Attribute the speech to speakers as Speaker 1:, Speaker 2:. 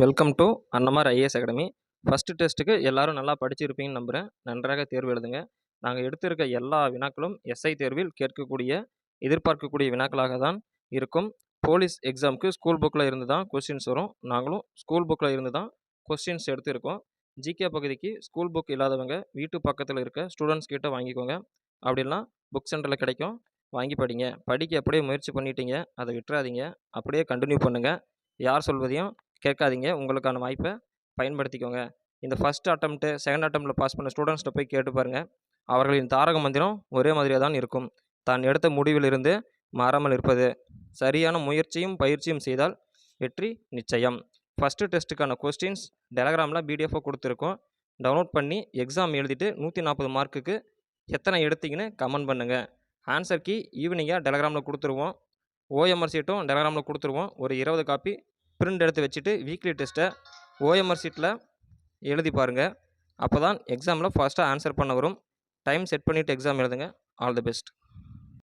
Speaker 1: Welcome to Annamar IAS academy first டெஸ்ட்டுக்கு எல்லாரும் நல்லா படிச்சிருப்பீங்கன்னு நம்புகிறேன் நன்றாக தேர்வு எழுதுங்க. நாங்கள் எடுத்திருக்க எல்லா வினாக்களும் எஸ்ஐ தேர்வில் கேட்கக்கூடிய எதிர்பார்க்கக்கூடிய வினாக்களாக தான் இருக்கும். போலீஸ் எக்ஸாமுக்கு ஸ்கூல் புக்கில் இருந்து தான் கொஸ்டின்ஸ் வரும். நாங்களும் ஸ்கூல் புக்கில் இருந்து தான் கொஸ்டின்ஸ் எடுத்திருக்கோம். ஜிகே பகுதிக்கு ஸ்கூல் புக் இல்லாதவங்க வீட்டு பக்கத்தில் இருக்க ஸ்டூடெண்ட்ஸ் கிட்டே வாங்கிக்கோங்க. அப்படின்னா புக் சென்டரில் கிடைக்கும். வாங்கி படிங்க. படிக்க அப்படியே முயற்சி பண்ணிட்டீங்க. அதை விட்டுறாதீங்க. அப்படியே கண்டினியூ பண்ணுங்கள் யார் சொல்வதையும் கேட்காதீங்க. உங்களுக்கான வாய்ப்பை பயன்படுத்திக்கோங்க. இந்த ஃபஸ்ட் அட்டம்ப்ட்டு செகண்ட் அட்டம்ப்டில் பாஸ் பண்ண ஸ்டூடெண்ட்ஸ்கிட்ட போய் கேட்டு பாருங்கள் அவர்களின் தாரக மந்திரம் ஒரே மாதிரியாக தான் இருக்கும். தான் எடுத்த முடிவிலிருந்து மாறாமல் இருப்பது. சரியான முயற்சியும் பயிற்சியும் செய்தால் வெற்றி நிச்சயம். ஃபஸ்ட்டு டெஸ்ட்டுக்கான கொஸ்டின்ஸ் டெலகிராமில் பிடிஎஃபாக கொடுத்துருக்கோம். டவுன்லோட் பண்ணி எக்ஸாம் எழுதிட்டு நூற்றி நாற்பது மார்க்குக்கு எத்தனை எடுத்தீங்கன்னு கமெண்ட் பண்ணுங்கள் ஆன்சர் கீ ஈவினிங்காக டெலகிராமில் கொடுத்துருவோம். ஓஎம்ஆர் சீட்டும் டெலகிராமில் கொடுத்துருவோம். ஒரு இருபது காப்பி பிரிண்ட் எடுத்து வச்சுட்டு வீக்லி டெஸ்ட்டை ஓஎம்ஆர் சீட்டில் எழுதி பாருங்கள் அப்போ தான் எக்ஸாமில் ஃபாஸ்ட்டாக ஆன்சர் பண்ண வரும். டைம் செட் பண்ணிவிட்டு எக்ஸாம் எழுதுங்க. All the best